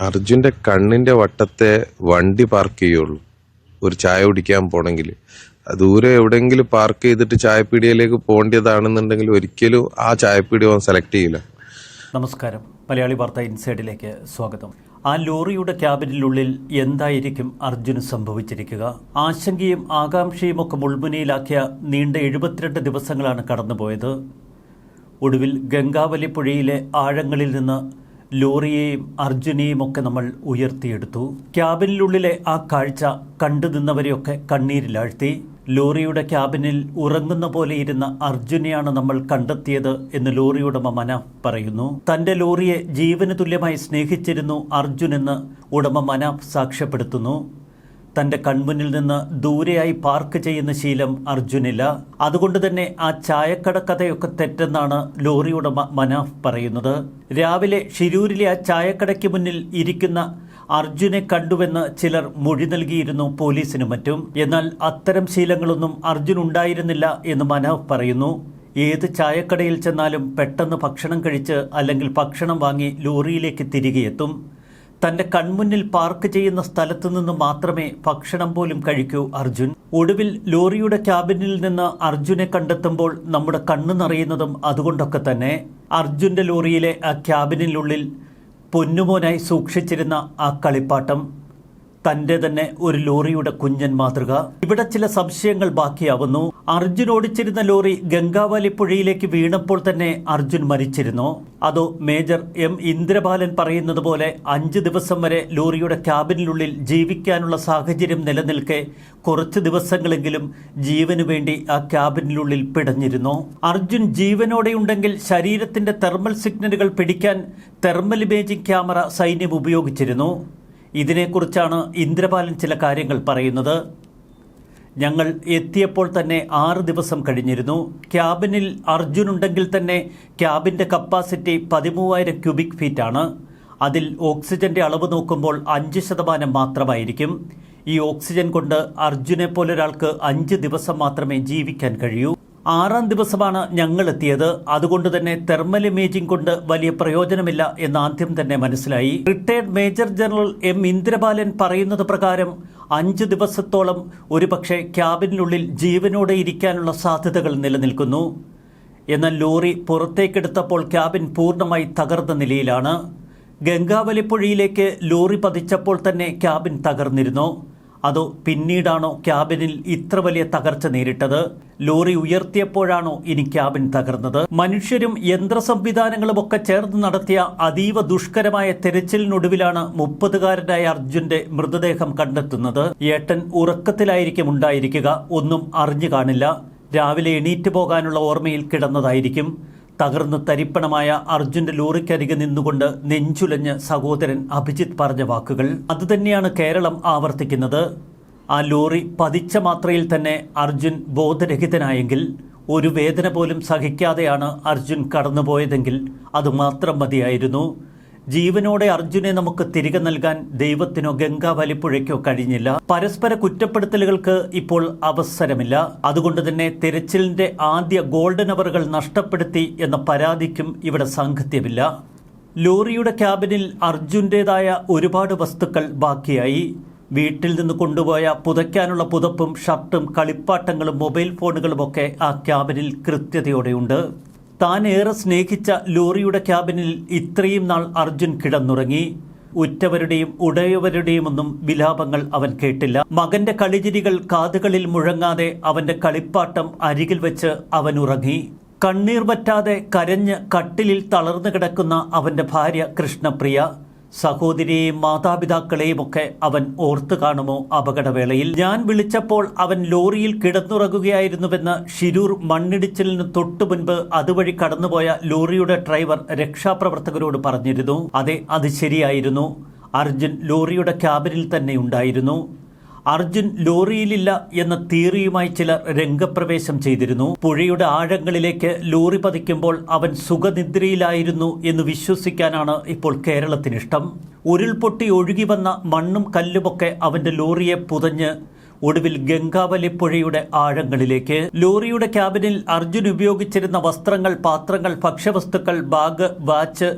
അർജുന്റെ കണ്ണിന്റെ വട്ടത്തെ വണ്ടി പാർക്ക് ചെയ്യുള്ളൂ. ഒരു ചായ കുടിക്കാൻ പോണെങ്കിൽ ദൂരെ എവിടെയെങ്കിലും പാർക്ക് ചെയ്തിട്ട് ചായപ്പീടിയയിലേക്ക് പോകേണ്ടതാണെന്നുണ്ടെങ്കിൽ ഒരിക്കലും ആ ചായപ്പീടിയ അവൻ സെലക്ട് ചെയ്യില്ല. നമസ്കാരം. മലയാളി വാർത്ത ഇൻസൈഡിലേക്ക് സ്വാഗതം. ആ ലോറിയുടെ ക്യാബിനുള്ളിൽ എന്തായിരിക്കും അർജുന് സംഭവിച്ചിരിക്കുക? ആശങ്കയും ആകാംക്ഷയും ഒക്കെ മുൾമുനയിലാക്കിയ നീണ്ട എഴുപത്തിരണ്ട് ദിവസങ്ങളാണ് കടന്നുപോയത്. ഒടുവിൽ ഗംഗാവലി പുഴയിലെ ആഴങ്ങളിൽ നിന്ന് ലോറിയെയും അർജുനെയും ഒക്കെ നമ്മൾ ഉയർത്തിയെടുത്തു. ക്യാബിനുള്ളിലെ ആ കാഴ്ച കണ്ടു നിന്നവരെയൊക്കെ കണ്ണീരിലാഴ്ത്തി. ലോറിയുടെ ക്യാബിനിൽ ഉറങ്ങുന്ന പോലെ ഇരുന്ന അർജുനെയാണ് നമ്മൾ കണ്ടെത്തിയത് എന്ന് ലോറിയുടമ മന പറയുന്നു. തന്റെ ലോറിയെ ജീവന് തുല്യമായി സ്നേഹിച്ചിരുന്നു അർജുൻ എന്ന് ഉടമ മന സാക്ഷ്യപ്പെടുത്തുന്നു. തന്റെ കൺമുന്നിൽ നിന്ന് ദൂരെയായി പാർക്ക് ചെയ്യുന്ന ശീലം അർജുനില്ല. അതുകൊണ്ട് തന്നെ ആ ചായക്കട കഥയൊക്കെ തെറ്റെന്നാണ് ലോറി ഉടമ മനാഫ് പറയുന്നത്. രാവിലെ ഷിരൂരിലെ ആ ചായക്കടയ്ക്ക് മുന്നിൽ ഇരിക്കുന്ന അർജുനെ കണ്ടുവെന്ന് ചിലർ മൊഴി നൽകിയിരുന്നു പോലീസിനും മറ്റും. എന്നാൽ അത്തരം ശീലങ്ങളൊന്നും അർജുൻ ഉണ്ടായിരുന്നില്ല എന്ന് മനാഫ് പറയുന്നു. ഏത് ചായക്കടയിൽ ചെന്നാലും പെട്ടെന്ന് ഭക്ഷണം കഴിച്ച് അല്ലെങ്കിൽ ഭക്ഷണം വാങ്ങി ലോറിയിലേക്ക് തിരികെ എത്തും തന്റെ കൺമുന്നിൽ പാർക്ക് ചെയ്യുന്ന സ്ഥലത്തു നിന്ന് മാത്രമേ ഭക്ഷണം പോലും കഴിക്കൂ അർജുൻ. ഒടുവിൽ ലോറിയുടെ ക്യാബിനിൽ നിന്ന് അർജുനെ കണ്ടെത്തുമ്പോൾ നമ്മുടെ കണ്ണു നിറയുന്നതും അതുകൊണ്ടൊക്കെ തന്നെ. അർജുന്റെ ലോറിയിലെ ആ ക്യാബിനിലുള്ളിൽ പൊന്നുമോനായി സൂക്ഷിച്ചിരുന്ന ആ കളിപ്പാട്ടം തന്റെ തന്നെ ഒരു ലോറിയുടെ കുഞ്ഞൻ മാതൃക. ഇവിടെ ചില സംശയങ്ങൾ ബാക്കിയാവുന്നു. അർജുൻ ഓടിച്ചിരുന്ന ലോറി ഗംഗാവലി പുഴയിലേക്ക് വീണപ്പോൾ തന്നെ അർജുൻ മരിച്ചിരുന്നു. അതോ മേജർ എം ഇന്ദ്രബാലൻ പറയുന്നത് പോലെ അഞ്ച് ദിവസം വരെ ലോറിയുടെ ക്യാബിനുള്ളിൽ ജീവിക്കാനുള്ള സാഹചര്യം നിലനിൽക്കെ കുറച്ച് ദിവസങ്ങളെങ്കിലും ജീവനു വേണ്ടി ആ ക്യാബിനുള്ളിൽ പിടഞ്ഞിരുന്നു. അർജുൻ ജീവനോടെയുണ്ടെങ്കിൽ ശരീരത്തിന്റെ തെർമൽ സിഗ്നലുകൾ പിടിക്കാൻ തെർമൽ ഇമേജിംഗ് ക്യാമറ സൈന്യം ഉപയോഗിച്ചിരുന്നു. ഇതിനെക്കുറിച്ചാണ് ഇന്ദ്രപാലൻ ചില കാര്യങ്ങൾ പറയുന്നത്. ഞങ്ങൾ എത്തിയപ്പോൾ തന്നെ ആറ് ദിവസം കഴിഞ്ഞിരുന്നു. ക്യാബിനിൽ അർജുൻ ഉണ്ടെങ്കിൽ തന്നെ ക്യാബിന്റെ കപ്പാസിറ്റി പതിമൂവായിരം ക്യൂബിക് ഫീറ്റാണ്. അതിൽ ഓക്സിജന്റെ അളവ് നോക്കുമ്പോൾ അഞ്ച് ശതമാനം മാത്രമായിരിക്കും. ഈ ഓക്സിജൻ കൊണ്ട് അർജുനെ പോലൊരാൾക്ക് അഞ്ച് ദിവസം മാത്രമേ ജീവിക്കാൻ കഴിയൂ. ആറാം ദിവസമാണ് ഞങ്ങൾ എത്തിയത്. അതുകൊണ്ട് തന്നെ തെർമൽ ഇമേജിംഗ് കൊണ്ട് വലിയ പ്രയോജനമില്ല എന്ന് ആദ്യം തന്നെ മനസ്സിലായി. Retired major general M Indrabalan പറയുന്നത് പ്രകാരം അഞ്ച് ദിവസത്തോളം ഒരുപക്ഷെ ക്യാബിനുള്ളിൽ ജീവനോടെ ഇരിക്കാനുള്ള സാധ്യതകൾ നിലനിൽക്കുന്നു. എന്നാൽ ലോറി പുറത്തേക്കെടുത്തപ്പോൾ ക്യാബിൻ പൂർണമായി തകർന്ന നിലയിലാണ്. ഗംഗാവലിപ്പുഴയിലേക്ക് ലോറി പതിച്ചപ്പോൾ തന്നെ ക്യാബിൻ തകർന്നിരുന്നു. അതോ പിന്നീടാണോ ക്യാബിനിൽ ഇത്ര വലിയ തകർച്ച നേരിട്ടത്? ലോറി ഉയർത്തിയപ്പോഴാണോ ഇനി ക്യാബിൻ തകർന്നത്? മനുഷ്യരും യന്ത്ര സംവിധാനങ്ങളും ഒക്കെ ചേർന്ന് നടത്തിയ അതീവ ദുഷ്കരമായ തെരച്ചിലിനൊടുവിലാണ് മുപ്പതുകാരനായ അർജുന്റെ മൃതദേഹം കണ്ടെത്തുന്നത്. ഏട്ടൻ ഉറക്കത്തിലായിരിക്കും ഉണ്ടായിരിക്കുക. ഒന്നും അറിഞ്ഞു കാണില്ല. രാവിലെ എണീറ്റ് പോകാനുള്ള ഓർമ്മയിൽ കിടന്നതായിരിക്കും. തകർന്ന് തരിപ്പണമായ അർജുന്റെ ലോറിക്കരികെ നിന്നുകൊണ്ട് നെഞ്ചുലഞ്ഞ് സഹോദരൻ അഭിജിത്ത് പറഞ്ഞ വാക്കുകൾ. അതുതന്നെയാണ് കേരളം ആവർത്തിക്കുന്നത്. ആ ലോറി പതിച്ച മാത്രയിൽ തന്നെ അർജുൻ ബോധരഹിതനായെങ്കിൽ ഒരു വേദന പോലും സഹിക്കാതെയാണ് അർജുൻ കടന്നുപോയതെങ്കിൽ അത് മാത്രം മതിയായിരുന്നു. ജീവനോടെ അർജുനെ നമുക്ക് തിരികെ നൽകാൻ ദൈവത്തിനോ ഗംഗാ വലിപ്പുഴയ്ക്കോ കഴിഞ്ഞില്ല. പരസ്പര കുറ്റപ്പെടുത്തലുകൾക്ക് ഇപ്പോൾ അവസരമില്ല. അതുകൊണ്ട് തന്നെ തിരച്ചിലിന്റെ ആദ്യ ഗോൾഡൻ അവറുകൾ നഷ്ടപ്പെടുത്തി എന്ന പരാതിക്കും ഇവിടെ സാങ്കത്യമില്ല. ലോറിയുടെ ക്യാബിനിൽ അർജുന്റെതായ ഒരുപാട് വസ്തുക്കൾ ബാക്കിയായി. വീട്ടിൽ നിന്ന് കൊണ്ടുപോയ പുതയ്ക്കാനുള്ള പുതപ്പും ഷർട്ടും കളിപ്പാട്ടങ്ങളും മൊബൈൽ ഫോണുകളുമൊക്കെ ആ ക്യാബിനിൽ കൃത്യതയോടെയുണ്ട്. താൻ ഏറെ സ്നേഹിച്ച ലോറിയുടെ ക്യാബിനിൽ ഇത്രയും നാൾ അർജുൻ കിടന്നുറങ്ങി. ഉറ്റവരുടെയും ഉടയവരുടെയും ഒന്നും വിലാപങ്ങൾ അവൻ കേട്ടില്ല. മകന്റെ കളിചിരികൾ കാതുകളിൽ മുഴങ്ങാതെ അവന്റെ കളിപ്പാട്ടം അരികിൽ വെച്ച് അവൻ ഉറങ്ങി. കണ്ണീർ പറ്റാതെ കരഞ്ഞ് കട്ടിലിൽ തളർന്നു കിടക്കുന്ന അവന്റെ ഭാര്യ കൃഷ്ണപ്രിയ സഹോദരിയെയും മാതാപിതാക്കളെയും ഒക്കെ അവൻ ഓർത്തു കാണുമോ അപകടവേളയിൽ? ഞാൻ വിളിച്ചപ്പോൾ അവൻ ലോറിയിൽ കിടന്നുറങ്ങുകയായിരുന്നുവെന്ന് ഷിരൂർ മണ്ണിടിച്ചിലിന് തൊട്ടു മുൻപ് അതുവഴി കടന്നുപോയ ലോറിയുടെ ഡ്രൈവർ രക്ഷാപ്രവർത്തകരോട് പറഞ്ഞിരുന്നു. അതെ അത് ശരിയായിരുന്നു. അർജുൻ ലോറിയുടെ ക്യാബിനിൽ തന്നെ ഉണ്ടായിരുന്നു. അർജുൻ ലോറിയിലില്ല എന്ന തിയറിയുമായി ചിലർ രംഗപ്രവേശം ചെയ്തിരുന്നു. പുഴയുടെ ആഴങ്ങളിലേക്ക് ലോറി പതിക്കുമ്പോൾ അവൻ സുഖനിദ്രയിലായിരുന്നു എന്ന് വിശ്വസിക്കാനാണ് ഇപ്പോൾ കേരളത്തിനിഷ്ടം. ഉരുൾപൊട്ടി ഒഴുകി വന്ന മണ്ണും കല്ലുമൊക്കെ അവന്റെ ലോറിയെ പുതഞ്ഞ് ഒടുവിൽ ഗംഗാവലി പുഴയുടെ ആഴങ്ങളിലേക്ക്. ലോറിയുടെ ക്യാബിനിൽ അർജുൻ ഉപയോഗിച്ചിരുന്ന വസ്ത്രങ്ങൾ പാത്രങ്ങൾ ഭക്ഷ്യവസ്തുക്കൾ ബാഗ് വാച്ച്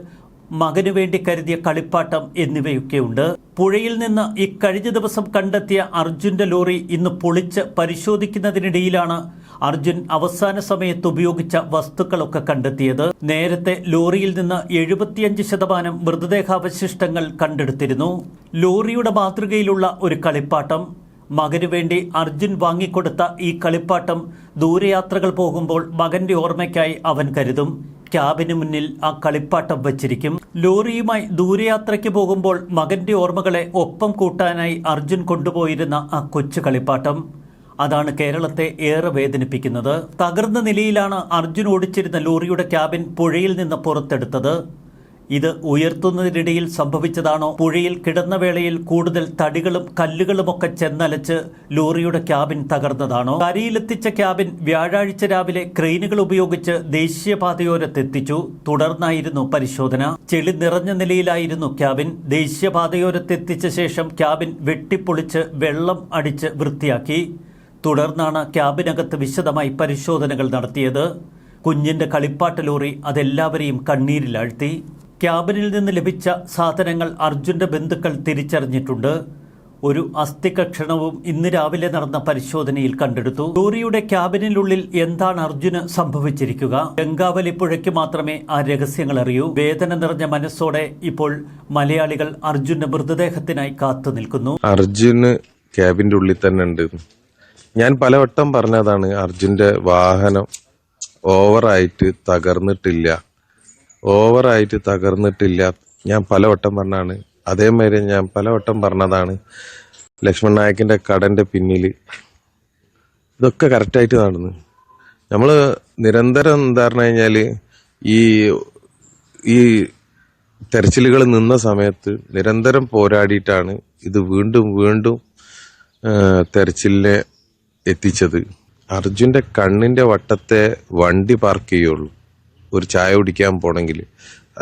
മകനു വേണ്ടി കരുതിയ കളിപ്പാട്ടം എന്നിവയൊക്കെയുണ്ട്. പുഴയിൽ നിന്ന് ഇക്കഴിഞ്ഞ കഴിഞ്ഞ ദിവസം കണ്ടെത്തിയ അർജുന്റെ ലോറി ഇന്ന് പൊളിച്ച് പരിശോധിക്കുന്നതിനിടയിലാണ് അർജുൻ അവസാന സമയത്ത് ഉപയോഗിച്ച വസ്തുക്കളൊക്കെ കണ്ടെത്തിയത്. നേരത്തെ ലോറിയിൽ നിന്ന് എഴുപത്തിയഞ്ച് ശതമാനം മൃതദേഹാവശിഷ്ടങ്ങൾ കണ്ടെടുത്തിരുന്നു. ലോറിയുടെ മാതൃകയിലുള്ള ഒരു കളിപ്പാട്ടം. മകനു വേണ്ടി അർജുൻ വാങ്ങിക്കൊടുത്ത ഈ കളിപ്പാട്ടം ദൂരയാത്രകൾ പോകുമ്പോൾ മകന്റെ ഓർമ്മയ്ക്കായി അവൻ കരുതും. ക്യാബിന് മുന്നിൽ ആ കളിപ്പാട്ടം വച്ചിരിക്കും. ലോറിയുമായി ദൂരയാത്രയ്ക്ക് പോകുമ്പോൾ മകന്റെ ഓർമ്മകളെ ഒപ്പം കൂട്ടാനായി അർജുൻ കൊണ്ടുപോയിരുന്ന ആ കൊച്ചു കളിപ്പാട്ടം. അതാണ് കേരളത്തെ ഏറെ വേദനിപ്പിക്കുന്നത്. തകർന്ന നിലയിലാണ് അർജുൻ ഓടിച്ചിരുന്ന ലോറിയുടെ ക്യാബിൻ പുഴയിൽ നിന്ന് പുറത്തെടുത്തത്. ഇത് ഉയർത്തുന്നതിനിടയിൽ സംഭവിച്ചതാണോ? പുഴയിൽ കിടന്ന വേളയിൽ കൂടുതൽ തടികളും കല്ലുകളുമൊക്കെ ചെന്നലച്ച് ലോറിയുടെ ക്യാബിൻ തകർന്നതാണോ? കരയിലെത്തിച്ച ക്യാബിൻ വ്യാഴാഴ്ച രാവിലെ ക്രെയിനുകൾ ഉപയോഗിച്ച് ദേശീയപാതയോരത്തെത്തിച്ചു. തുടർന്നായിരുന്നു പരിശോധന. ചെളി നിറഞ്ഞ നിലയിലായിരുന്നു ക്യാബിൻ. ദേശീയപാതയോരത്തെത്തിച്ച ശേഷം ക്യാബിൻ വെട്ടിപ്പൊളിച്ച് വെള്ളം അടിച്ച് വൃത്തിയാക്കി. തുടർന്നാണ് ക്യാബിനകത്ത് വിശദമായി പരിശോധനകൾ നടത്തിയത്. കുഞ്ഞിന്റെ കളിപ്പാട്ട ലോറി അതെല്ലാവരെയും കണ്ണീരിലാഴ്ത്തി. ക്യാബിനിൽ നിന്ന് ലഭിച്ച സാധനങ്ങൾ അർജുന്റെ ബന്ധുക്കൾ തിരിച്ചറിഞ്ഞിട്ടുണ്ട്. ഒരു അസ്ഥികക്ഷണവും ഇന്ന് രാവിലെ നടന്ന പരിശോധനയിൽ കണ്ടെടുത്തു. ലോറിയുടെ ക്യാബിനിനുള്ളിൽ എന്താണ് അർജുന് സംഭവിച്ചിരിക്കുക? ഗംഗാവലി പുഴയ്ക്ക് മാത്രമേ ആ രഹസ്യങ്ങൾ അറിയൂ. വേദന നിറഞ്ഞ മനസ്സോടെ ഇപ്പോൾ മലയാളികൾ അർജുന്റെ മൃതദേഹത്തിനായി കാത്തു നിൽക്കുന്നു. അർജുന് ക്യാബിന്റെ ഉള്ളിൽ തന്നെ ഉണ്ട്. ഞാൻ പലവട്ടം പറഞ്ഞതാണ് അർജുന്റെ വാഹനം ഓവറായിട്ട് തകർന്നിട്ടില്ല. ഓവറായിട്ട് തകർന്നിട്ടില്ല. ഞാൻ പലവട്ടം പറഞ്ഞാണ്. അതേമാതിരി ഞാൻ പലവട്ടം പറഞ്ഞതാണ്. ലക്ഷ്മൺ നായക്കിന്റെ കടന്റെ പിന്നിൽ ഇതൊക്കെ കറക്റ്റായിട്ട് നടന്നു. നമ്മൾ നിരന്തരം എന്താ പറഞ്ഞു കഴിഞ്ഞാൽ ഈ ഈ തെരച്ചിലുകൾ നിന്ന സമയത്ത് നിരന്തരം പോരാടിയിട്ടാണ് ഇത് വീണ്ടും വീണ്ടും തെരച്ചിലിനെ എത്തിച്ചത്. അർജുന്റെ കണ്ണിന്റെ വട്ടത്തെ വണ്ടി പാർക്ക് ചെയ്യുള്ളൂ. ഒരു ചായ കുടിക്കാൻ പോകണമെങ്കിൽ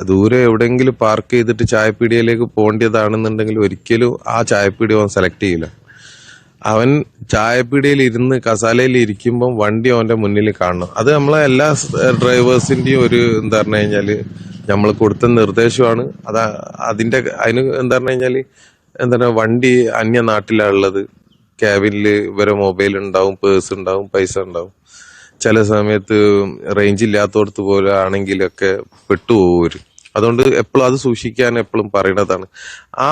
ദൂരെ എവിടെയെങ്കിലും പാർക്ക് ചെയ്തിട്ട് ചായപ്പീടിയയിലേക്ക് പോകേണ്ടതാണെന്നുണ്ടെങ്കിൽ ഒരിക്കലും ആ ചായപ്പീടി അവൻ സെലക്ട് ചെയ്യില്ല. അവൻ ചായപ്പീടിയിൽ ഇരുന്ന് കസാലയിൽ ഇരിക്കുമ്പം വണ്ടി അവന്റെ മുന്നിൽ കാണണം. അത് നമ്മളെ എല്ലാ ഡ്രൈവേഴ്സിന്റെയും ഒരു എന്താ പറഞ്ഞു കഴിഞ്ഞാൽ നമ്മൾ കൊടുത്ത നിർദ്ദേശമാണ്. അത് അതിന്റെ അതിന് എന്താ പറഞ്ഞു കഴിഞ്ഞാൽ എന്താണ് വണ്ടി അന്യ നാട്ടിലാണുള്ളത് ക്യാബിനിൽ ഇവരെ മൊബൈൽ ഉണ്ടാവും പേഴ്സ് ഉണ്ടാവും പൈസ ഉണ്ടാവും. ചില സമയത്ത് റേഞ്ച് ഇല്ലാത്തടത്ത് പോലെ ആണെങ്കിലൊക്കെ പെട്ടുപോകും അതുകൊണ്ട് എപ്പോഴും അത് സൂക്ഷിക്കാൻ എപ്പോഴും പറയണതാണ്. ആ